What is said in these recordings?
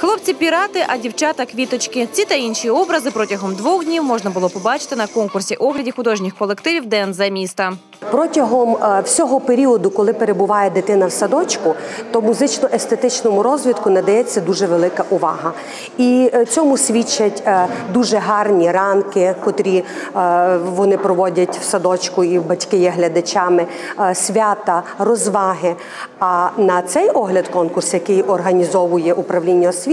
Хлопці пірати, а дівчата квіточки. Ці та інші образи протягом двох днів можна було побачити на конкурсі огляді художніх колективів ДНЗ міста. Протягом е, всього періоду, коли перебуває дитина в садочку, то музично-естетичному розвитку надається дуже велика увага. І е, цьому свідчать е, дуже гарні ранки, котрі вони проводять в садочку, і батьки є глядачами, свята, розваги. А на цей огляд конкурс, який організовує управління освіти,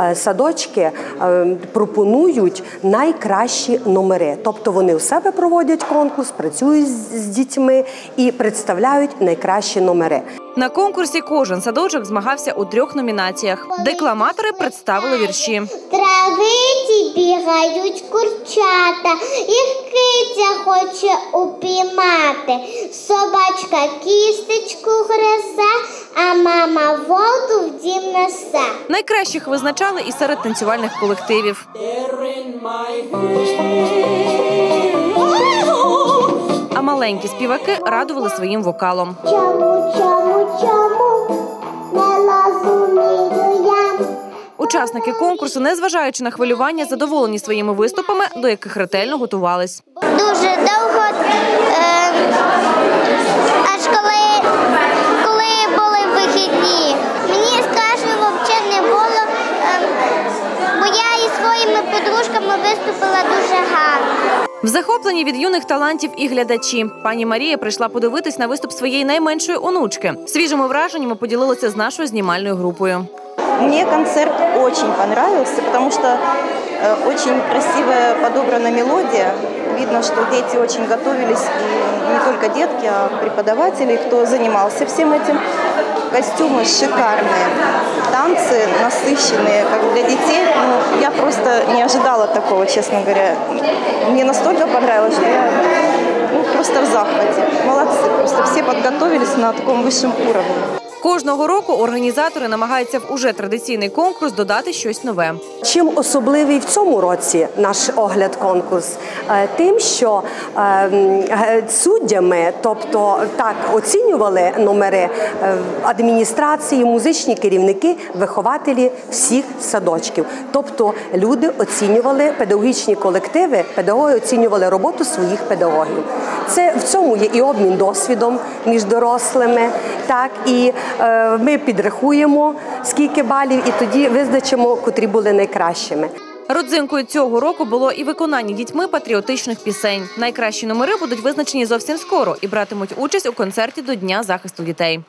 е, садочки е, пропонують найкращі номери. Тобто вони у себе проводять конкурс, працюють з з дітьми і представляють найкращі номери. На конкурсі кожен садочок змагався у трьох номінаціях. Декламатори представили вірші. Травиці бігають курчата, їх киця хоче упіймати. Собачка кістечку гризе, а мама воду в дім несе. Найкращих визначали і серед танцювальних колективів. А маленькі співаки радували своїм вокалом. Чому, чому, чому не я? Учасники конкурсу, незважаючи на хвилювання, задоволені своїми виступами, до яких ретельно готувались. Дуже довго, е, аж коли, коли були вихідні. Мені страшно взагалі не було, е, бо я із своїми подружками виступила дуже гарно. В захопленні від юних талантів і глядачі. Пані Марія прийшла подивитись на виступ своєї найменшої онучки. Свіжими враженнями поділилася з нашою знімальною групою. Мне концерт очень понравился, потому что э, очень красивая подобрана мелодия. Видно, что дети очень готовились, и не только детки, а преподаватели, кто занимался всем этим. Костюмы шикарные, танцы насыщенные, как для детей. Ну, я просто не ожидала такого, честно говоря. Мне настолько понравилось, что я ну, просто в захвате. Молодцы, просто все подготовились на таком высшем уровне. Кожного року організатори намагаються в уже традиційний конкурс додати щось нове. Чим особливий в цьому році наш огляд конкурс? Е, Тим, що е, м, е, суддями, тобто так оцінювали номери е, адміністрації, музичні керівники, вихователі всіх садочків. Тобто люди оцінювали педагогічні колективи, педагоги оцінювали роботу своїх педагогів. Це в цьому є і обмін досвідом між дорослими, так і е, ми підрахуємо скільки балів, і тоді визначимо, котрі були найкращими. Родзинкою цього року було і виконання дітьми патріотичних пісень. Найкращі номери будуть визначені зовсім скоро і братимуть участь у концерті до Дня захисту дітей.